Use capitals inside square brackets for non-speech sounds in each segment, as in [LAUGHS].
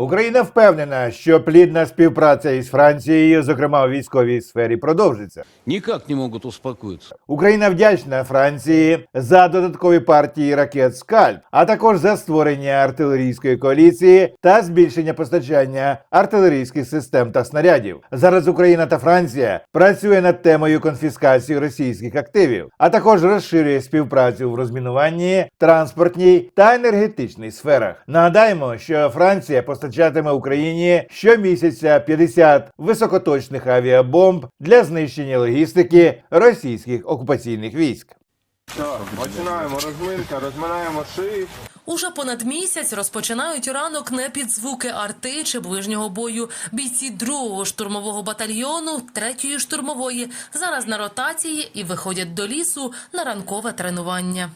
Україна впевнена, що плідна співпраця із Францією, зокрема у військовій сфері, продовжиться. никак не могут успокоиться. Україна вдячна Франції за додаткові партії ракет Скальп, а також за створення артилерійської коаліції та збільшення постачання артилерійських систем та снарядів. Зараз Україна та Франція працює над темою конфіскації російських активів, а також розширює співпрацю в розмінуванні, транспортній та енергетичній сферах. Нагадаємо, що Франція постачатиме Україні щомісяця 50 високоточних авіабомб для знищення логістики російських окупаційних військ. Так, починаємо розминка, розминаємо шиї. Уже понад місяць розпочинають ранок не під звуки арти чи ближнього бою. Бійці другого штурмового батальйону, третьої штурмової зараз на ротації і виходять до лісу на ранкове тренування.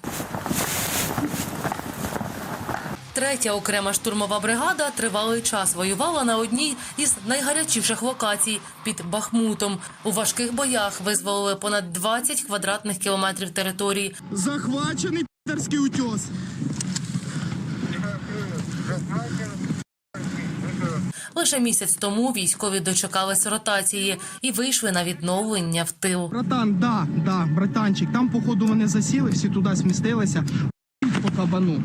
Третя окрема штурмова бригада тривалий час воювала на одній із найгарячіших локацій під Бахмутом. У важких боях визволили понад 20 квадратних кілометрів території. Захвачений підерський утес. Лише місяць тому військові дочекались ротації і вийшли на відновлення в тил. Братан, да, да, братанчик. Там, походу, вони засіли, всі туди смістилися. По кабану.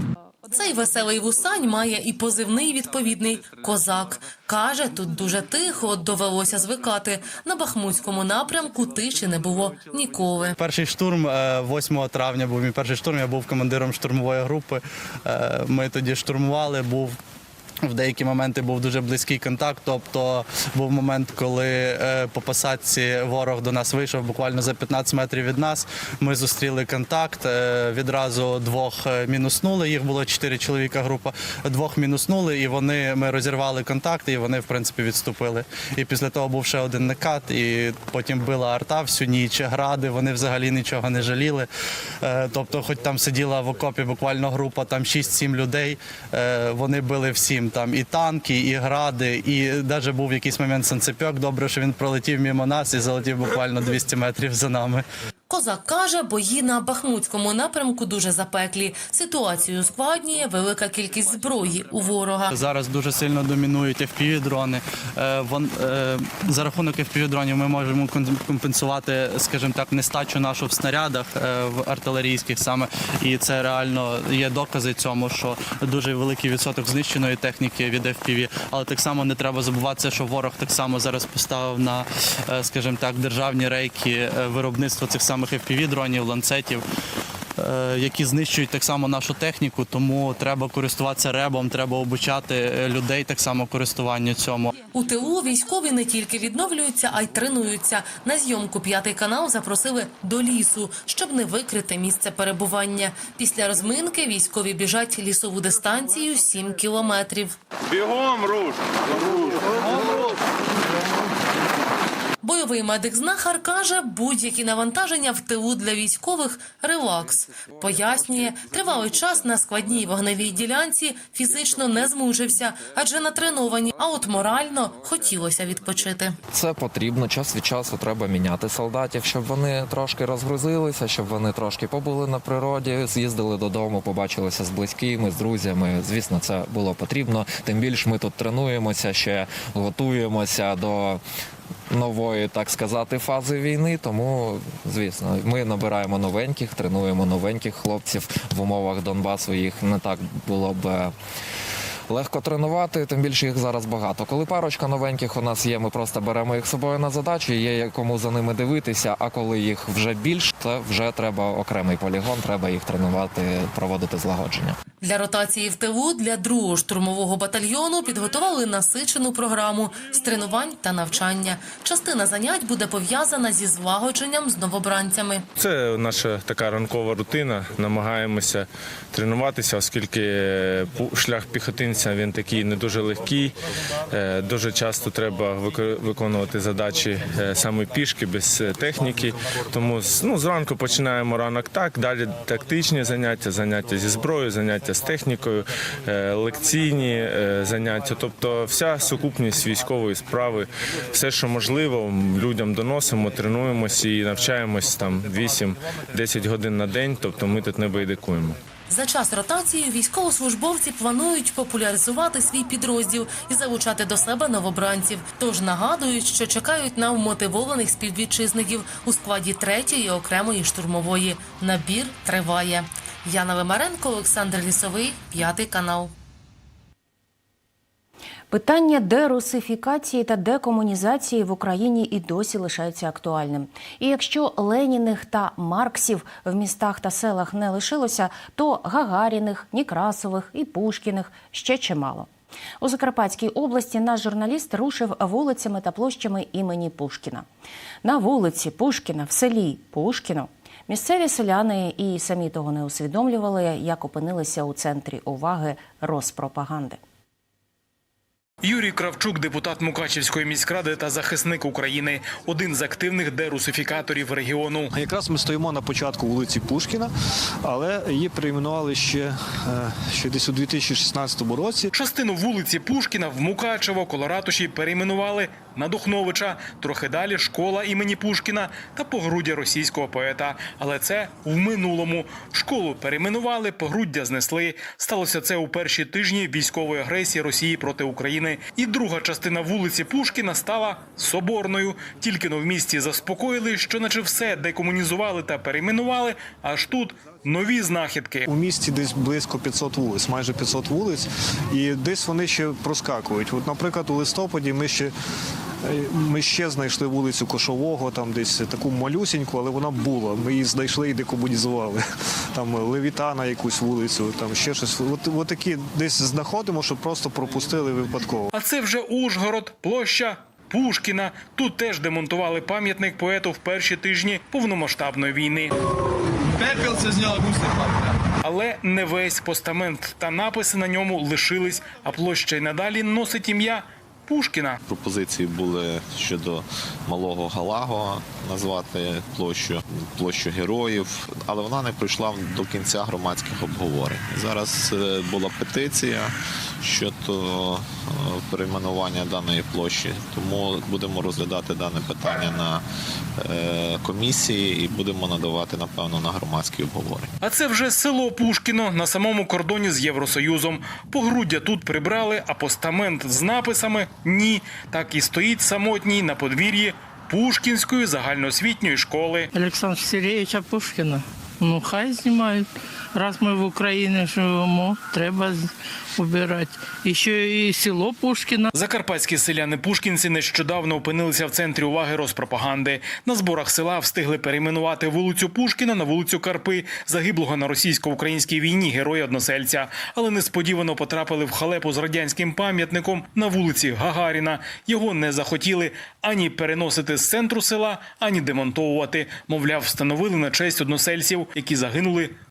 Цей веселий вусань має і позивний відповідний козак. Каже, тут дуже тихо, довелося звикати. На бахмутському напрямку тиші не було ніколи. Перший штурм е, 8 травня був мій перший штурм. Я був командиром штурмової групи. Е, Ми тоді штурмували. Був в деякі моменти був дуже близький контакт. Тобто був момент, коли е, по посадці ворог до нас вийшов буквально за 15 метрів від нас. Ми зустріли контакт. е, Відразу двох е, мінуснули. Їх було чотири чоловіка. Група двох мінуснули, і вони ми розірвали контакт, і вони в принципі відступили. І після того був ще один накат, і потім била арта всю ніч, гради. Вони взагалі нічого не жаліли. Тобто, хоч там сиділа в окопі буквально група там 6-7 людей. Вони били всім там і танки, і гради, і навіть був якийсь момент санцепьок. Добре, що він пролетів мимо нас і залетів буквально 200 метрів за нами. Козак каже, бої на бахмутському напрямку дуже запеклі. Ситуацію ускладнює велика кількість зброї у ворога. Зараз дуже сильно домінують FPV-дрони. Е, е, За рахунок FPV-дронів ми можемо компенсувати, скажімо так, нестачу нашу в снарядах е, в артилерійських саме. І це реально є докази цьому, що дуже великий відсоток знищеної техніки від FPV. Але так само не треба забуватися, що ворог так само зараз поставив на, скажімо так, державні рейки виробництво цих самих FPV-дронів, ланцетів е, які знищують так само нашу техніку, тому треба користуватися ребом, треба обучати е, людей так само користуванню цьому. У тилу військові не тільки відновлюються, а й тренуються. На зйомку п'ятий канал запросили до лісу, щоб не викрити місце перебування. Після розминки військові біжать лісову дистанцію 7 кілометрів. Бігом руш! Бойовий медик знахар каже, будь-які навантаження в тилу для військових релакс. Пояснює, тривалий час на складній вогневій ділянці фізично не змужився, адже натреновані, а от морально хотілося відпочити. Це потрібно. Час від часу треба міняти солдатів, щоб вони трошки розгрузилися, щоб вони трошки побули на природі, з'їздили додому, побачилися з близькими, з друзями. Звісно, це було потрібно. Тим більше ми тут тренуємося, ще готуємося до. Нової, так сказати, фази війни, тому звісно, ми набираємо новеньких, тренуємо новеньких хлопців в умовах Донбасу. Їх не так було б е, легко тренувати, тим більше їх зараз багато. Коли парочка новеньких у нас є, ми просто беремо їх з собою на задачу, є кому за ними дивитися. А коли їх вже більш, то вже треба окремий полігон, треба їх тренувати, проводити злагодження. Для ротації в тилу для другого штурмового батальйону підготували насичену програму з тренувань та навчання. Частина занять буде пов'язана зі злагодженням з новобранцями. Це наша така ранкова рутина. Намагаємося тренуватися, оскільки е, шлях піхотинця він такий не дуже легкий. Е, Дуже часто треба виконувати задачі е, саме пішки, без техніки. Тому з- ну, зранку починаємо ранок так, далі тактичні заняття, заняття зі зброєю, заняття з технікою, е, лекційні е, заняття. Тобто вся сукупність військової справи, все, що можливо, людям доносимо, тренуємося і навчаємось там 8-10 годин на день. Тобто ми тут не байдикуємо. За час ротації військовослужбовці планують популяризувати свій підрозділ і залучати до себе новобранців. Тож нагадують, що чекають на вмотивованих співвітчизників у складі третьої окремої штурмової. Набір триває. Яна Вимаренко, Олександр Лісовий, п'ятий канал. Питання дерусифікації та декомунізації в Україні і досі лишається актуальним. І якщо Леніних та Марксів в містах та селах не лишилося, то Гагаріних, Некрасових і Пушкіних ще чимало. У Закарпатській області наш журналіст рушив вулицями та площами імені Пушкіна. На вулиці Пушкіна в селі Пушкіно місцеві селяни і самі того не усвідомлювали, як опинилися у центрі уваги розпропаганди. Юрій Кравчук, депутат Мукачівської міськради та захисник України, один з активних дерусифікаторів регіону. Якраз ми стоїмо на початку вулиці Пушкіна, але її перейменували ще, е, ще десь у 2016 році. Частину вулиці Пушкіна в Мукачево, Колоратуші перейменували на Духновича, трохи далі школа імені Пушкіна та погруддя російського поета. Але це в минулому. Школу перейменували, погруддя знесли. Сталося це у перші тижні військової агресії Росії проти України. І друга частина вулиці Пушкіна стала соборною. Тільки но в місті заспокоїли, що наче все декомунізували та перейменували. Аж тут нові знахідки. У місті десь близько 500 вулиць, майже 500 вулиць, і десь вони ще проскакують. От, наприклад, у листопаді ми ще. Е, Ми ще знайшли вулицю Кошового, там десь таку малюсіньку, але вона була. Ми її знайшли і декомунізували. [LAUGHS] Там Левітана якусь вулицю, там ще щось. От, от такі десь знаходимо, щоб просто пропустили випадково. А це вже Ужгород, площа Пушкіна. Тут теж демонтували пам'ятник поету в перші тижні повномасштабної війни. Пепел це зняла Але не весь постамент та написи на ньому лишились, а площа й надалі носить ім'я Пушкіна. Пропозиції були щодо малого Галаго назвати площу, площу героїв, але вона не пройшла до кінця громадських обговорень. Зараз е, була петиція щодо е, перейменування даної площі, тому будемо розглядати дане питання на е, комісії і будемо надавати напевно на громадські обговорення. А це вже село Пушкіно на самому кордоні з Євросоюзом. Погруддя тут прибрали, а постамент з написами ні. Так і стоїть самотній на подвір'ї Пушкінської загальноосвітньої школи. Олександра Сергійовича Пушкіна. Ну, хай знімають. Раз ми в Україні живемо, треба убирати. І ще і село Пушкіна. Закарпатські селяни-пушкінці нещодавно опинилися в центрі уваги розпропаганди. На зборах села встигли перейменувати вулицю Пушкіна на вулицю Карпи, загиблого на російсько-українській війні героя-односельця. Але несподівано потрапили в халепу з радянським пам'ятником на вулиці Гагаріна. Його не захотіли ані переносити з центру села, ані демонтовувати. Мовляв, встановили на честь односельців, які загинули